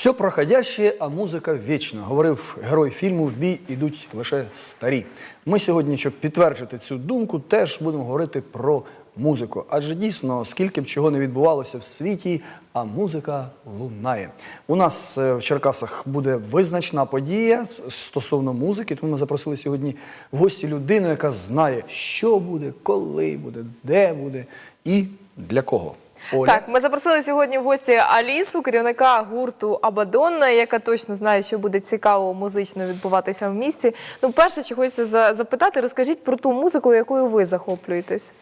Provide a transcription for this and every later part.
Все проходяще, а музика вічна. Говорив герой фільму В бій ідуть лише старі. Ми сьогодні, щоб підтвердити цю думку, теж будемо говорити про музику. Адже дійсно, скільки б чого не відбувалося в світі, а музика лунає. У нас е, в Черкасах буде визначна подія стосовно музики. Тому ми запросили сьогодні в гості людину, яка знає, що буде, коли буде, де буде і для кого. Оля. Так, ми запросили сьогодні в гості Алісу, керівника гурту Абадонна, яка точно знає, що буде цікаво музично відбуватися в місті. Ну, перше, що хочеться за- запитати, розкажіть про ту музику, якою ви захоплюєтесь.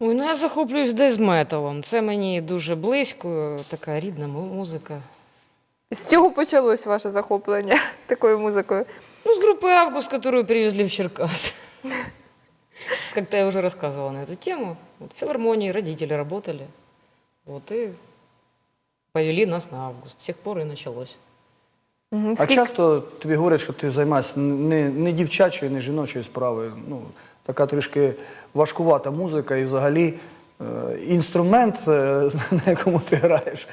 Ой, ну я захоплююсь дезметалом. Це мені дуже близько, така рідна му- музика. З чого почалось ваше захоплення такою музикою? Ну, с группы «Август», которую привезли в Черкас. Как-то я уже рассказывала на эту тему. Вот в филармонии родители работали. Вот и повели нас на август. С тех пор и началось. Мгм. А Скільки- часто тобі говорять, що ти займаєшся не, не дівчачою, не жіночою справою. Ну, така трішки важкувата музика і взагалі е, інструмент, е, на якому ти граєш,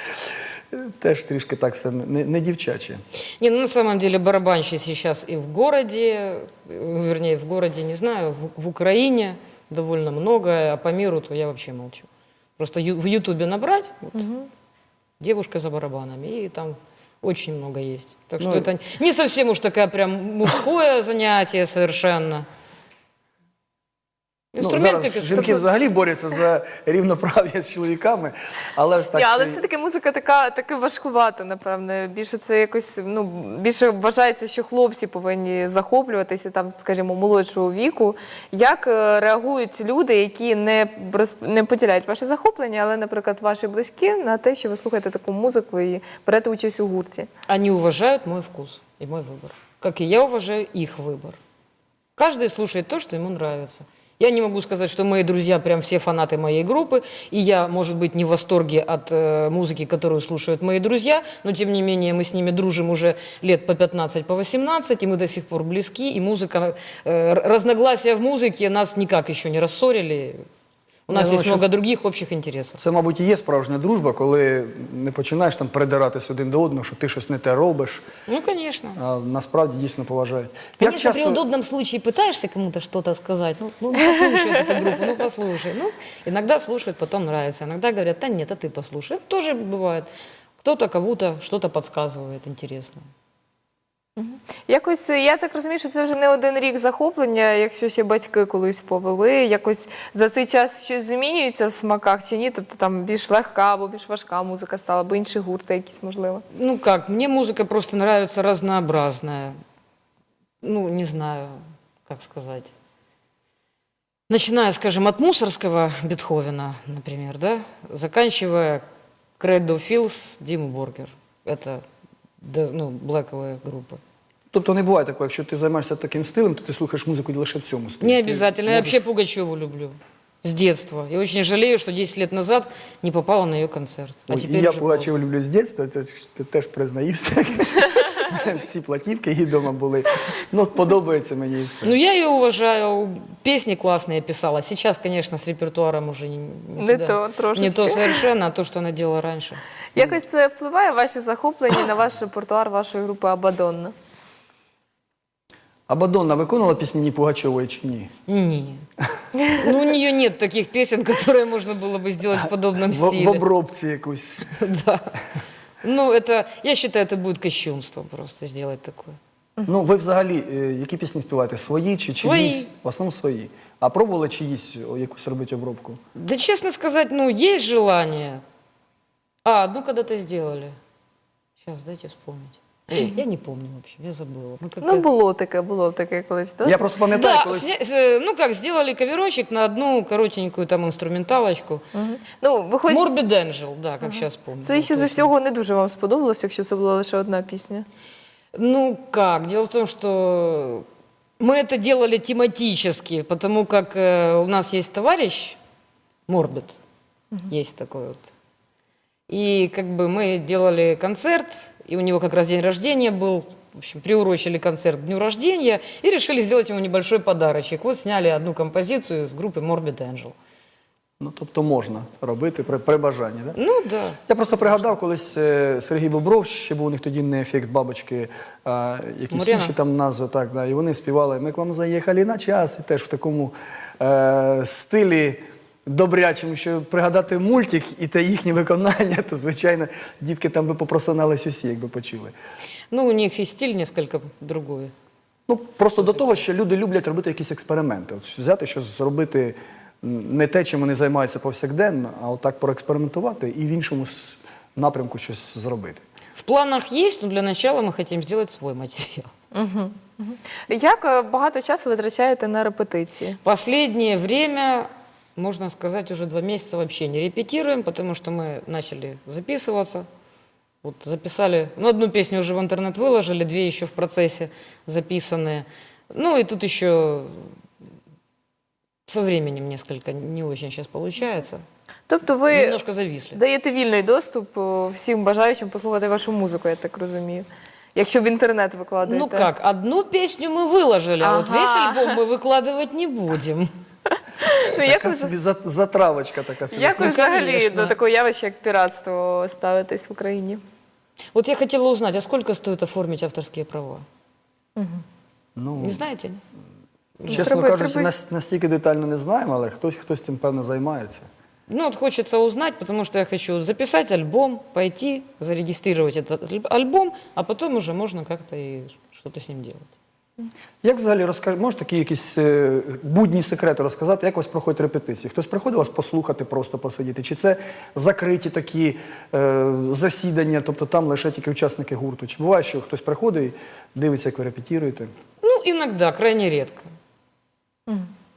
е, теж трішки так все не, не дівчаче. Не, ну на самом деле барабанщик сейчас и в городе, э, вернее, в городе, не знаю, в, в Украине довольно много, а по миру то я вообще молчу. Просто ю- в Ютубе набрать вот, девушка за барабанами, и там очень много есть. Так что Ну, это не совсем уж такое прям мужское занятие совершенно. Ну, Інструмент зараз як жінки інструмент. взагалі борються за рівноправ'я з чоловіками, але ось так. Ні, але е, все-таки музика така, таки важкувата, напевне. Більше це якось, ну, більше вважається, що хлопці повинні захоплюватися, там, скажімо, молодшого віку. Як е, реагують люди, які не, роз- не поділяють ваше захоплення, але, наприклад, ваші близькі на те, що ви слухаєте таку музику і берете участь у гурті? Они уважают мой вкус и мой выбор. Как и я уважаю их выбор. Каждый слушает то, что ему нравится. Я не могу сказать, что мои друзья прям все фанаты моей группы, и я, может быть, не в восторге от э, музыки, которую слушают мои друзья, но тем не менее мы с ними дружим уже лет по 15, по 18, и мы до сих пор близки, и музыка, э, р- разногласия в музыке нас никак еще не рассорили. У нас Я думаю, есть что- много других общих интересов. Це, мабуть, і є справжня дружба, коли не починаєш там придиратися один до одного, що ти щось не те робиш, Ну, конечно. а насправді дійсно поважають. Конечно, при удобном случае пытаешься кому-то что-то сказать. Ну, ну, послушай эту группу, ну послушай. Ну, иногда слушают, потом нравится. Иногда говорят, да нет, а ты послушай. Это тоже бывает. Кто-то кому-то что-то подсказывает интересно. Якось е, я так розумію, що це вже не один рік захоплення, якщо ще батьки колись повели. Якось за цей час щось змінюється в смаках чи ні? Тобто там більш легка або більш важка музика стала, або інші гурти якісь можливо. Ну как, мне музыка просто нравится разнообразная. Ну, не знаю, как сказать. Начиная, скажем, от мусорского Бетховена, например, да, заканчивая Кредо Филс, Диму Боргер. Это де- ну, блэковые группы. Тобто не буває такого, якщо ти займаєшся таким стилем, то ти слухаєш музику лише в цьому стилі. Не обязательно. Я вообще Пугачеву люблю. С детства. И очень жалею, что 10 лет назад не попала на ее концерт. А Ой, теперь я уже Пугачеву люблю з дитинства, це ти теж признаєшся. Всі платівки її вдома були. Ну, подобається мені і все. Ну, я ее уважаю. Песни классные писала. Сейчас, конечно, с репертуаром уже не, не, Не туда. то, трошечки. Не то совершенно, а то, что она делала раньше. Якось це впливає ваші захоплення на ваш репертуар вашої групи Абадонна? А Бадонна виконувала пісні Пугачової чи ні? Не. Ну, у нее нет таких песен, которые можно было бы сделать в подобном В, стиле. в обробці якусь. Да. Ну, это, я считаю, это будет кощунством просто сделать такое. Ну, ви взагалі, е, які пісні співаєте? Свої чи Свої. чиїсь? В основному свої. А пробували чиїсь о, якусь робити обробку? Да, честно сказать, ну, есть желание. А, одну когда-то сделали. Сейчас, дайте вспомнить. Я не помню, в общем, я забыла. Мы как-то- Ну, було таке, було таке колись. Я Досить? просто пам'ятаю, Да, колись. сня- с- ну как, сделали коверочек на одну коротенькую там инструменталочку. Мгм. Ну, виходить, Morbid Angel, да, как сейчас помню. судячи з Вот усього, не дуже вам сподобалось, якщо це була лише одна пісня. Ну как, дело в том, что мы это делали тематически, потому как э, у нас есть товарищ, Морбит, есть такой вот. И как бы мы делали концерт, и у него как раз день рождения был, в общем, приурочили концерт к дню рождения и решили сделать ему небольшой подарочек. Вот сняли одну композицию с группы Morbid Angel. Ну, тобто можна робити при, при бажанні, так? Ну да. Я просто пригадав, колись е, Сергій Бобров, ще був у них тоді не ефект бабочки, а якісь Мурена. інші там назви, так, да, і вони співали Ми к вам заїхали на час, і теж в такому е, стилі добрячому, що пригадати мультик і те їхнє виконання, то, звичайно, дітки там би попросинались усі, якби почули. Ну, у них и стиль несколько другой. Ну, просто до того, що люди люблять робити якісь експерименти. От взяти щось зробити не те, чим вони займаються повсякденно, а отак проекспериментувати і в іншому напрямку щось зробити. В планах есть, но для начала мы хотим сделать свой материал. Як е, багато часу витрачаєте на репетиції? Последнее время, можно сказать, уже два месяца вообще не репетируем, потому что мы начали записываться. Вот записали, ну, одну песню уже в интернет выложили, две еще в процессе записанные. Ну, и тут еще со временем несколько не очень сейчас получается. Тобто ви Немножко зависли. даєте вільний доступ е, всім бажаючим послухати вашу музику, я так розумію. Якщо в інтернет викладаєте. Ну как, одну песню мы выложили, а вот Ага. весь альбом мы выкладывать не будем. Ну, як Така ви, собі за- затравочка така собі. як ви Ну, взагалі конечно. до такого явища, як піратство, ставитесь в Україні? Вот я хотела узнать, а сколько стоит оформить авторские права? Ну, Не знаете? чесно Треба- кажучи, треба- нас- настільки детально не знаємо, але хтось, хтось цим певно займається. Ну, вот хочется узнать, потому что я хочу записать альбом, пойти, зарегистрировать этот аль- альбом, а потом уже можно как-то и что-то с ним делать. Як взагалі розкажете, можете такі якісь е, будні секрети розказати, як у вас проходять репетиції? Хтось приходить вас послухати, просто посидіти? Чи це закриті такі е, засідання, тобто там лише тільки учасники гурту? Чи буває, що хтось приходить і дивиться, як ви репетіруєте? Ну, иногда, крайне редко.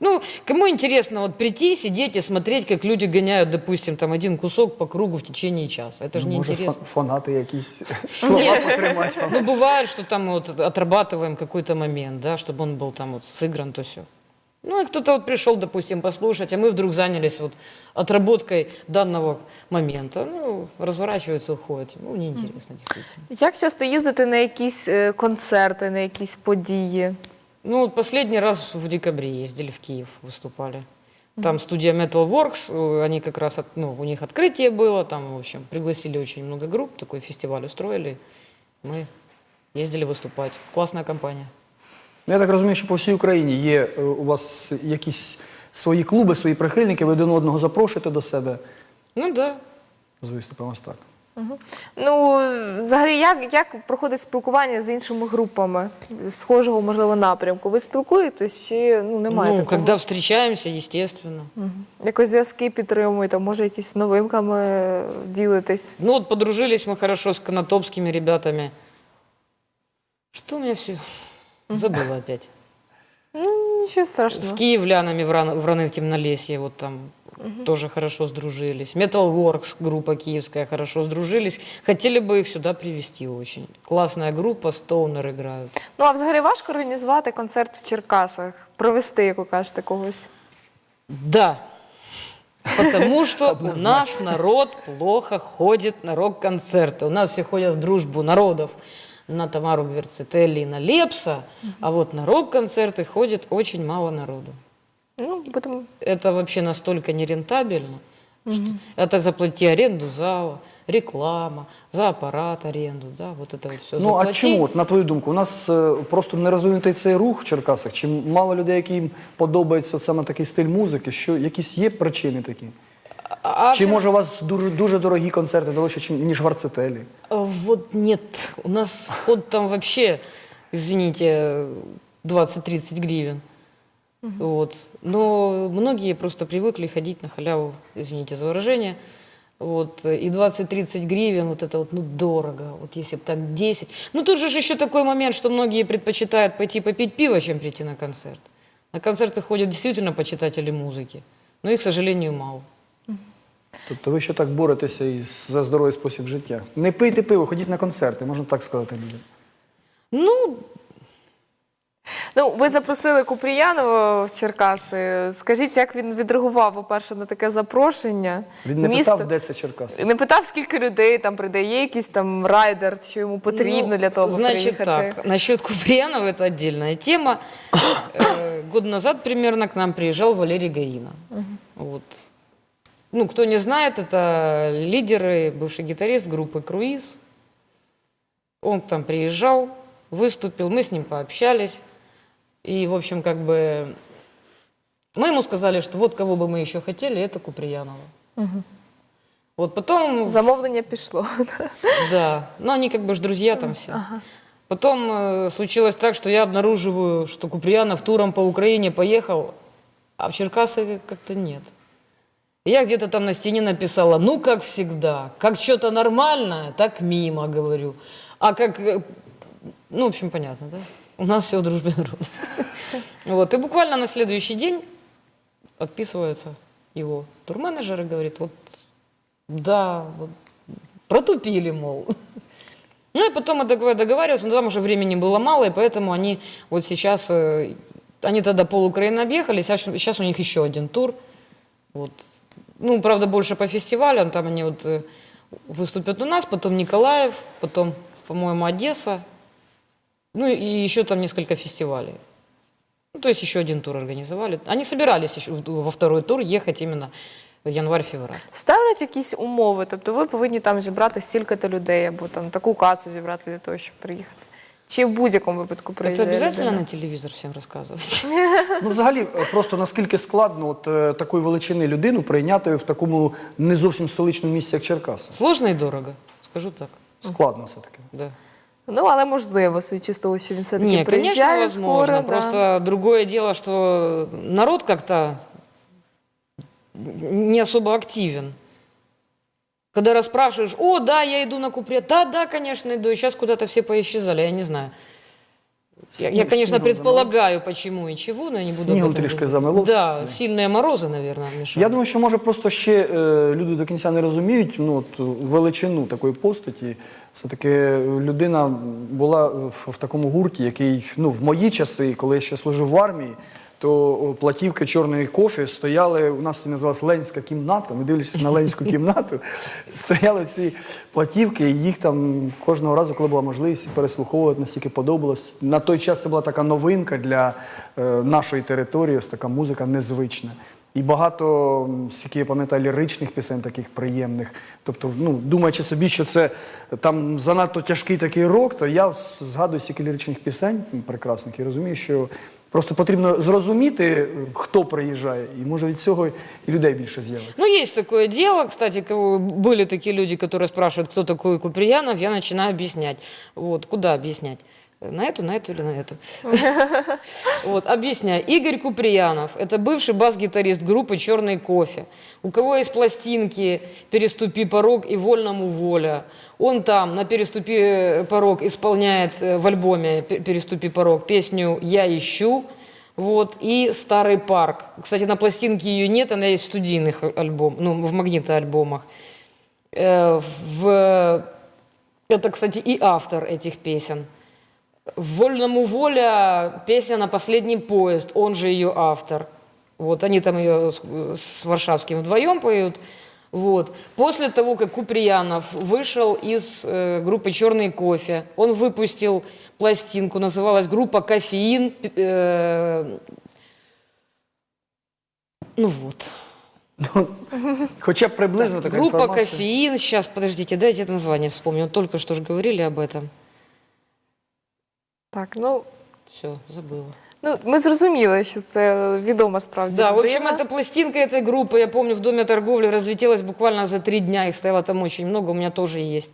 Ну, кому интересно вот прийти, сидеть и смотреть, как люди гоняют, допустим, там один кусок по кругу в течение часа. Это же Може, неинтересно. фа- фанати якісь слова потримати вам? Ну, бывает, что там мы вот отрабатываем какой-то момент, да, чтобы он был там вот сыгран, то все. Ну, и кто-то вот пришел, допустим, послушать, а мы вдруг занялись вот отработкой данного момента. Ну, разворачиваются, уходят. Ну, неинтересно, действительно. Як часто їздите на якісь е, концерти, на якісь події? Ну, вот последний раз в декабре ездили в Киев, выступали. Там студия Metalworks, э, они как раз, от- ну, у них открытие было, там, в общем, пригласили очень много групп, такой фестиваль устроили. Мы ездили выступать. Классная компания. Ну, Я так розумію, що по всій Україні є е, у вас якісь свої клуби, свої прихильники, ви один одного запрошуєте до себе Ну да. з виступом ось так. Ну, взагалі, як, як проходить спілкування з іншими групами схожого, можливо, напрямку? Ви спілкуєтесь чи ну, немає ну, такого? когда встречаемся, естественно. Якось зв'язки підтримуєте, може, якісь новинками е, ділитесь? Ну вот подружились мы хорошо с конотопскими ребятами. Что у меня все... Забыла опять. Ну, нічого С страшного. киевлянами в, Ран- в Раны в темнолесье вот там Тоже хорошо сдружились. Metalworks, группа киевская, хорошо сдружились. Хотели бы их сюда привести очень. Классная группа, Стоунер играют. Ну, а взагалі важко організувати концерт в Черкасах, провести, як ви кажете, когось. Да. Потому что у нас народ плохо ходит на рок-концерты. У нас все ходят в дружбу народов на Тамару Гверцетелли и на Лепса, а вот на рок-концерты ходит очень мало народу. Ну, будемо. это вообще настолько нерентабельно, что это заплати аренду зала, реклама, за аппарат аренду, да, вот это вот все Ну а чому, от, на твою думку, у нас е, просто не розвинутий цей рух в Черкасах? Чи мало людей, яким подобається саме такий стиль музики? Що якісь є причини такі? А Чи всё- може у вас дуже, дуже дорогі концерти, дорожче, чим- ніж в Арцетелі? А, Вот нет, у нас вход там вообще, извините, 20-30 гривен. Вот. Но многие просто привыкли ходить на халяву, извините за выражение. Вот. И 20-30 гривен, вот это вот, ну, дорого. Вот если бы там 10. Ну, тут же ж еще такой момент, что многие предпочитают пойти попить пиво, чем прийти на концерт. На концерты ходят действительно почитатели музыки, но их, к сожалению, мало. Тобто ви ще так боретеся із, за здоровий спосіб життя? Не пийте пиво, ходіть на концерти, можна так сказати людям. Ну, Ну, ви запросили Купріянова в Черкаси. Скажіть, як він відреагував, по-перше, на таке запрошення? Він не Місто- питав, де це Черкаси. Не питав, скільки людей там прийде, є якийсь там райдер, що йому потрібно Ну, для того, аби Значит приїхати. так, насчет Куприянова это отдельная тема. Э, Год назад примерно к нам приезжал Валерий Гаина. Вот. Ну, кто не знает, это лидер и бывший гитарист группы «Круиз». Он там приезжал, выступил, мы с ним пообщались. И, в общем, как бы мы ему сказали, что вот кого бы мы еще хотели, это Куприянова. Вот потом, Замовлення пішло. да, но они как бы ж друзья там все. Потом э, случилось так, что я обнаруживаю, что Куприянов туром по Украине поехал, а в Черкасы как-то нет. И Я где-то там на стене написала, ну, как всегда, как что-то нормальное, так мимо, говорю. А как, э, ну, в общем, понятно, да? У нас все в дружбе народа. Вот, и буквально на следующий день отписывается его турменеджер и говорит, вот, да, вот, протупили, мол. Ну и потом мы договаривались, но там уже времени было мало, и поэтому они вот сейчас, э, они тогда пол Украины объехали, сейчас, сейчас у них еще один тур. Вот. Ну, правда, больше по фестивалям, там они вот э, выступят у нас, потом Николаев, потом, по-моему, Одесса, ну и еще там несколько фестивалей. Ну, то есть еще один тур организовали. Они собирались еще во второй тур ехать именно в январь-февраль. Ставлять якісь умови, тобто ви повинні там зібрати стільки-то людей, або там таку касу зібрати для того, щоб приїхати. Чи в будь-якому випадку приїжджає обязательно людина? на телевизор всем рассказывать? Ну, взагалі, е, просто наскільки складно от е, такої величини людину прийняти в такому не зовсім столичному місті, як Черкаси. Сложно и дорого, скажу так. Складно все-таки. Да. Ну, але можливо, судячи з того, що він все-таки Не, конечно, приїжджає возможно. скоро. да. Просто другое дело, что народ как-то не особо активен. Когда расспрашиваешь, о, да, я иду на купре, да, да, конечно, иду, сейчас куда-то все поисчезали, я не знаю. Я, я, Сніг- конечно, снігом предполагаю, почему и чего, но я не буду Снігом об этом трішки говорить. замело Да, все. сильные морозы, наверное, мешают. Я думаю, що може просто ще е, люди до кінця не розуміють ну, от, величину такої постаті. Все-таки людина була в, в такому гурті, який ну, в мої часи, коли я ще служив в армії, то платівки чорної кофі стояли, у нас це називалась Ленська кімната. Ми дивлячись на Ленську кімнату, стояли ці платівки, і їх там кожного разу, коли була можливість, переслуховувати, настільки подобалось. На той час це була така новинка для е, нашої території, ось така музика незвична. І багато, скільки я пам'ятаю, ліричних пісень таких приємних. Тобто, ну, думаючи собі, що це там занадто тяжкий такий рок, то я згадую стільки ліричних пісень прекрасних і розумію, що просто потрібно зрозуміти, е, хто приїжджає, і може від цього і людей більше з'явиться. Ну, есть такое дело, кстати, кого- были такие люди, которые спрашивают, кто такой Куприянов, я начинаю объяснять. Вот, куда объяснять? На эту, на эту или на эту? Вот, объясняю. Игорь Куприянов – это бывший бас-гитарист группы «Черный кофе». У кого есть пластинки «Переступи порог» и «Вольному воля». Он там на «Переступи порог» исполняет э, в альбоме «Пе- «Переступи порог» песню «Я ищу», вот, и «Старый парк». Кстати, на пластинке ее нет, она есть в студийных альбомах, ну, в магнитоальбомах. Э, в... Это, кстати, и автор этих песен. «Вольному воля» песня на последний поезд, он же ее автор. Вот, они там ее с, с Варшавским вдвоем поют. Вот. После того, как Куприянов вышел из э, группы «Черный кофе», он выпустил пластинку, называлась группа «Кофеин». э, ну вот. Хоча б приблизно така Группа інформація. «Кофеин». Сейчас, подождите, дайте это название вспомню. Только что же говорили об этом. Так, ну, Все, забыла. ну, ми зрозуміли, що це відома справді Да, в общем, людина. эта пластинка этой группы, я помню, в Доме торговли разлетелась буквально за три дня. Их стояло там очень много, у меня тоже есть.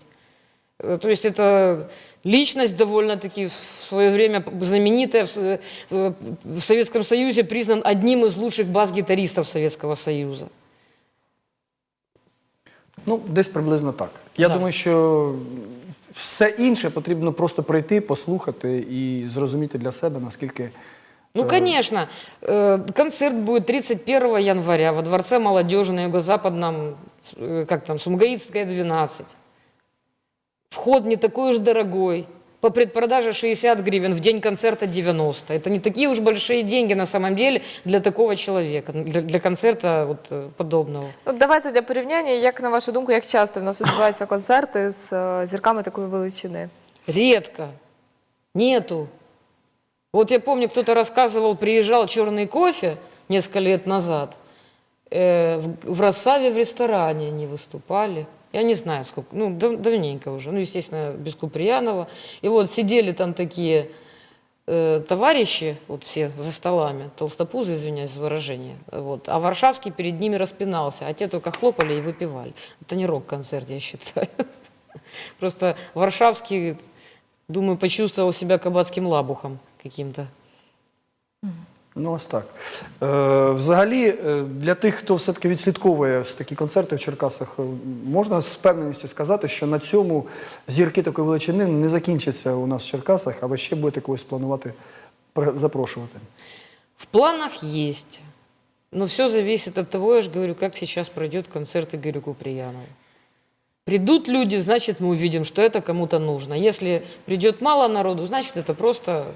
Э, То есть это личность довольно-таки в свое время знаменитая в, с- в- в Советском Союзе, признан одним из лучших бас-гитаристов Советского Союза. Ну, десь приблизно так. Я Да. думаю, що все інше потрібно просто прийти, послухати і зрозуміти для себе, наскільки. Ну, конечно, э, концерт будет 31 января во Дворце молодежи на юго-западном, э, как там, Сумгаитская, 12. Вход не такой уж дорогой. По предпродаже 60 гривен, в день концерта 90. Это не такие уж большие деньги на самом деле для такого человека, для, для концерта вот, э, подобного. Ну, давайте для порівняння, як на вашу думку, як часто в нас відбуваються концерти з е, зірками такої величини? Редко. Нету. Вот я помню, кто-то рассказывал, приезжал черный кофе несколько лет назад. э, в, в Рассаве в ресторане они выступали. Я не знаю, сколько, ну, дав- давненько уже. Ну, естественно, без Куприянова. И вот сидели там такие э, товарищи, вот все за столами, толстопузы, извиняюсь за выражение, вот, а Варшавский перед ними распинался, а те только хлопали и выпивали. Это не рок-концерт, я считаю. Просто Варшавский, думаю, почувствовал себя кабацким лабухом каким-то. Ну, ось так. Е, взагалі, е, для тих, хто все-таки відслідковує ось такі концерти в Черкасах, е, можна з певністю сказати, що на цьому зірки такої величини не закінчаться у нас в Черкасах, а ви ще будете когось планувати при- запрошувати. В планах есть. Но все зависит от того, я же говорю, как сейчас пройдет концерт Игоря Куприянова. Придут люди, значит, мы увидим, что это кому-то нужно. Если придет мало народу, значит, это просто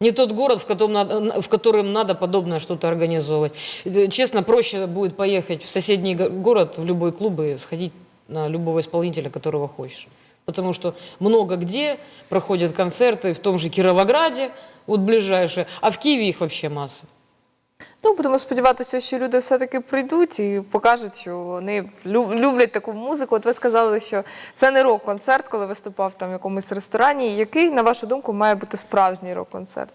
не тот город, в котором надо, в котором надо подобное что-то организовывать. Это, Честно, проще будет поехать в соседний го- город, в любой клуб и сходить на любого исполнителя, которого хочешь. Потому что много где проходят концерты, в том же Кировограде, вот ближайшие, а в Киеве их вообще масса. Ну, будемо сподіватися, що люди все-таки прийдуть і покажуть, що вони лю- люблять таку музику. От ви сказали, що це не рок-концерт, коли виступав там в якомусь ресторані. Який, на вашу думку, має бути справжній рок-концерт?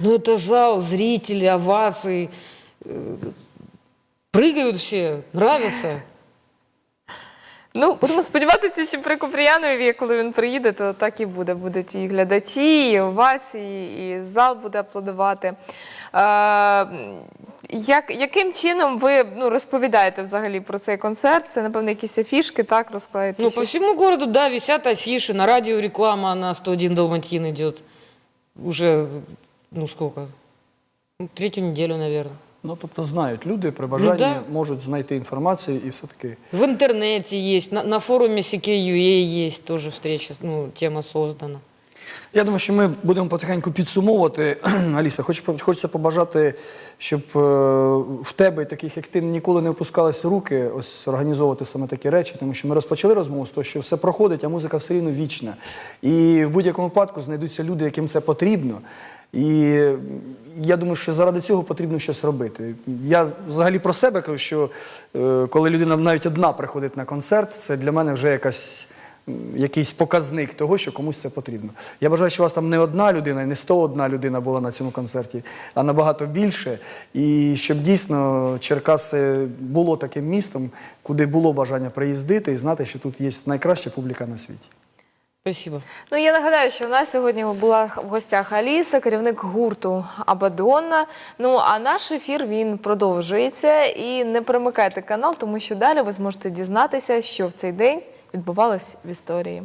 Ну, это зал, зрители, овации. э, Прыгают все, нравится. Ну, будемо сподіватися, що при Куприянові, коли він приїде, то так і буде. Будуть і глядачі, і овації, і зал буде аплодувати. Е, як, яким чином ви ну, розповідаєте взагалі про цей концерт? Це, напевно, якісь афішки, так, розкладаєте? Ну, по всему городу, да, висят афиши, на радио реклама на 101 Далматин идет. Уже, ну, сколько? Ну, третью неделю, наверное. Ну, тобто знають люди, при бажанні да. можуть знайти інформацію і все-таки В интернете есть, на, на форуме CKUA есть тоже встреча, ну, тема создана. Я думаю, що ми будемо потихеньку підсумовувати. Аліса, хоч, хочеться побажати, щоб е, в тебе, таких як ти, ніколи не опускались руки ось організовувати саме такі речі, тому що ми розпочали розмову з того, що все проходить, а музика все рівно вічна. І в будь-якому випадку знайдуться люди, яким це потрібно. І я думаю, що заради цього потрібно щось робити. Я взагалі про себе кажу, що е, коли людина навіть одна приходить на концерт, це для мене вже якась якийсь показник того, що комусь це потрібно. Я бажаю, що у вас там не одна людина, не 101 людина була на цьому концерті, а набагато більше. І щоб дійсно Черкаси було таким містом, куди було бажання приїздити і знати, що тут є найкраща публіка на світі. Спасибо. Ну, я нагадаю, що в нас сьогодні була в гостях Аліса, керівник гурту Абадонна. Ну, а наш ефір він продовжується. І не перемикайте канал, тому що далі ви зможете дізнатися, що в цей день відбувалось в історії.